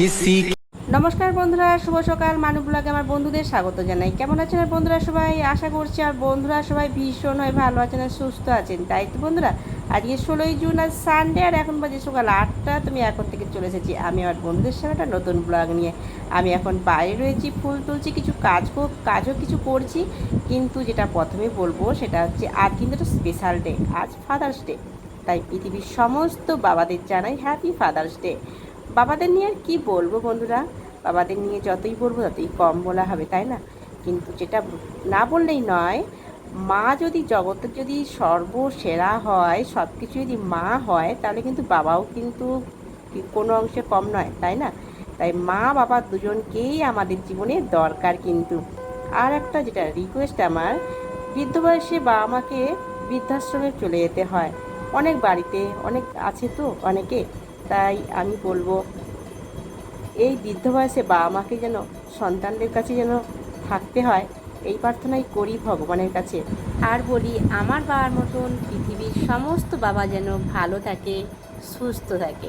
किसी নমস্কার বন্ধুরা, শুভ সকাল। মানব ব্লগে আমার বন্ধুদের স্বাগত জানাই। কেমন আছেন আর বন্ধুরা সবাই? আশা করছি আর বন্ধুরা সবাই ভীষণ হয়ে ভালো আছেন আর সুস্থ আছেন। তাই তো বন্ধুরা, আজকে ষোলোই জুন, আজ সানডে আর এখন বাজে সকাল আটটা। তুমি এখন থেকে চলে এসেছি আমি আমার বন্ধুদের সাথে একটা নতুন ব্লগ নিয়ে। আমি এখন বাইরে রয়েছি, ফুল তুলছি, কিছু কাজ কাজও কিছু করছি। কিন্তু যেটা প্রথমে বলব, সেটা হচ্ছে আজ কিন্তু একটা স্পেশাল ডে আজ ফাদার্স ডে তাই পৃথিবীর সমস্ত বাবাদের জানাই হ্যাপি ফাদার্স ডে বাবাদের নিয়ে আর কী বলব বন্ধুরা? বাবাদের নিয়ে যতই বলব ততই কম বলা হবে, তাই না? কিন্তু যেটা না বললেই নয়, মা যদি জগতের যদি সর্বসেরা হয় সব কিছু যদি মা হয়, তাহলে কিন্তু বাবাও কিন্তু কোনো অংশে কম নয়, তাই না? তাই মা, বাবা দুজনকেই আমাদের জীবনে দরকার কিন্তু। আর একটা যেটা রিকোয়েস্ট আমার, বৃদ্ধ বয়সে বাবা মাকে বৃদ্ধাশ্রমে চলে যেতে হয়। অনেক বাড়িতে, অনেক আছে তো অনেকে। তাই আমি বলব, এই বৃদ্ধ বয়সে বাবা মাকে যেন, সন্তানদের কাছে যেন থাকতে হয়, এই প্রার্থনাই করি ভগবানের কাছে। আর বলি, আমার বাবার মতন পৃথিবীর সমস্ত বাবা যেন ভালো থাকে, সুস্থ থাকে।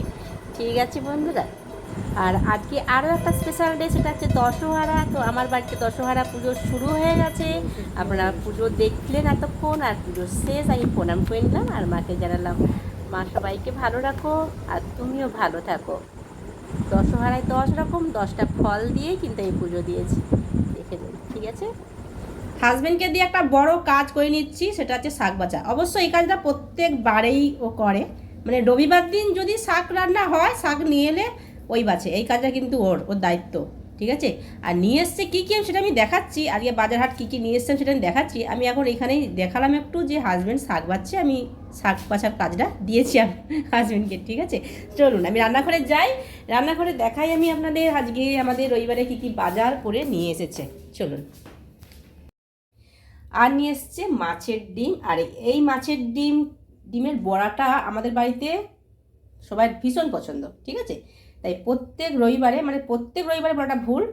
ঠিক আছে বন্ধুরা? আর আজকে আরও একটা স্পেশাল ডে সেটা হচ্ছে দশহারা। তো আমার বাড়িতে দশহারা পুজো শুরু হয়ে গেছে। আপনারা পুজো দেখলেন এতক্ষণ, আর পুজো শেষ, আমি প্রণাম করে নিলাম। আর মাকে জানালাম মা সবাইকে ভালো রাখো আর তুমিও ভালো থাকো। দশহারায় দশ রকম, দশটা ফল দিয়ে কিন্তু এই পুজো দিয়েছি। দেখে নিন, ঠিক আছে? হাজবেন্ডকে দিয়ে একটা বড় কাজ করে নিচ্ছি, সেটা হচ্ছে শাক বাজা অবশ্য এই কাজটা প্রত্যেকবারেই ও করে। মানে রবিবার দিন যদি শাক রান্না হয়, শাক নিয়ে এলে ওই বাছে এই কাজটা কিন্তু ওর ওর দায়িত্ব। ঠিক আছে? আর নিয়ে এসছে কী কী সেটা আমি দেখাচ্ছি। আজকে বাজার হাট কী কী নিয়ে এসছেন সেটা আমি দেখাচ্ছি। আমি এখন এখানেই দেখালাম একটু যে হাজব্যান্ড শাক বাচ্ছে আমি শাক বাছার কাজটা দিয়েছি আমি হাজব্যান্ডকে ঠিক আছে? চলুন, আমি রান্নাঘরে যাই। রান্নাঘরে দেখাই আমি আপনাদের আজকে আমাদের রবিবারে কী কী বাজার করে নিয়ে এসেছে। চলুন। আর নিয়ে এসছে মাছের ডিম। আর এই মাছের ডিম, ডিমের বড়াটা আমাদের বাড়িতে সবাই ভীষণ পছন্দ, ঠিক আছে? তাই প্রত্যেক রবিবারে মানে প্রত্যেক রবিবারে বলাটা ভুল,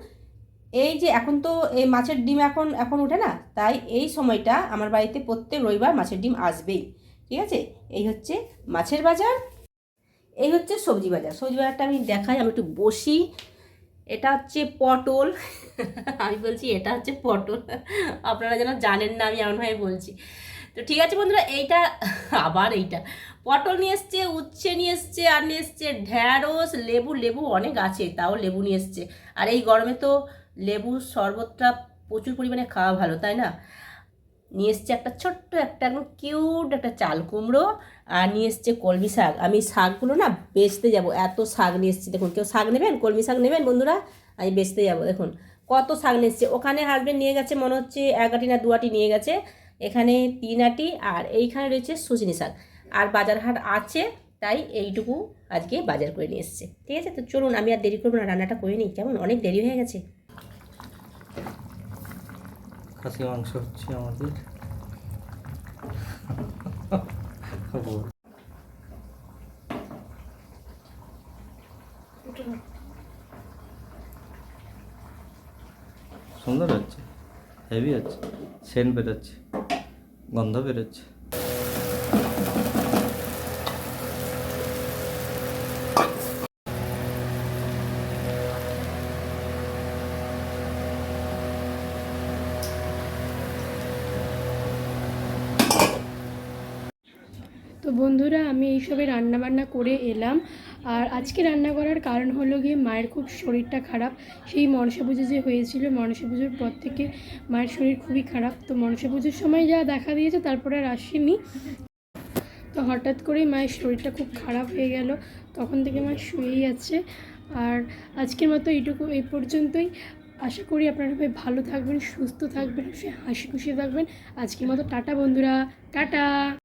এই যে এখন তো এই মাছের ডিম এখন এখন উঠে না, তাই এই সময়টা আমার বাড়িতে প্রত্যেক রবিবার মাছের ডিম আসবেই, ঠিক আছে? এই হচ্ছে মাছের বাজার, এই হচ্ছে সবজি বাজার। সবজি বাজারটা আমি দেখাই, আমি একটু বসি, এটা হচ্ছে পটল, আমি বলছি এটা হচ্ছে পটল, আপনারা যেন জানেন না, আমি এমনভাবে বলছি। তো ঠিক আছে বন্ধুরা, এইটা আবার এইটা। পটল নিয়ে এসছে, উচ্ছে নিয়ে এসছে, আর নিয়ে এসছে ঢ্যাঁড়স, লেবু লেবু অনেক আছে, তাও লেবু নিয়ে এসছে। আর এই গরমে তো লেবুর শরবতটা প্রচুর পরিমাণে খাওয়া ভালো, তাই না? নিয়ে এসছে একটা ছোট্ট একটা একদম কিউট একটা চাল কুমড়ো, আর নিয়ে এসছে কলমি শাক। আমি শাকগুলো না বেচতে যাব, এত শাক নিয়ে এসছি। দেখুন, কেউ শাক নেবেন? কলমি শাক নেবেন বন্ধুরা? আমি বেচতে যাব, দেখুন। কত শাক নিয়ে এসছে? ওখানে হাজবেন্ড নিয়ে গেছে, মনে হচ্ছে এক আটি না দু আটি নিয়ে গেছে। এখানে তিন আটি আর এইখানে রয়েছে সুচিনি শাক আর বাজার হাট আছে তাই এইটুকু আজকে বাজার করে নিয়ে এসছে। ঠিক আছে? তো চলুন আমি আর দেরি করব না রান্নাটা করে নিই। কেমন? অনেক দেরি হয়ে গেছে। খাসি মাংস হচ্ছে আমাদের। সুন্দর হচ্ছে হেভি হচ্ছে সেন্ট বেরোচ্ছে গন্ধ বেরোচ্ছে। তো বন্ধুরা আমি এইসবে রান্নাবান্না করে এলাম। আর আজকে রান্না করার কারণ হলো গিয়ে মায়ের খুব শরীরটা খারাপ। সেই মনসা পুজো যে হয়েছিল, মনসা পুজোর পর থেকে মায়ের শরীর খুবই খারাপ। তো মনসা পুজোর সময় যা দেখা দিয়েছে তারপরে আর আসেনি। তো হঠাৎ করেই মায়ের শরীরটা খুব খারাপ হয়ে গেল। তখন থেকে মা শুয়েই আছে। আর আজকের মতো এইটুকু, এই পর্যন্তই। আশা করি আপনারা সবাই ভালো থাকবেন, সুস্থ থাকবেন হাসি খুশি থাকবেন। আজকের মতো টাটা বন্ধুরা, টাটা!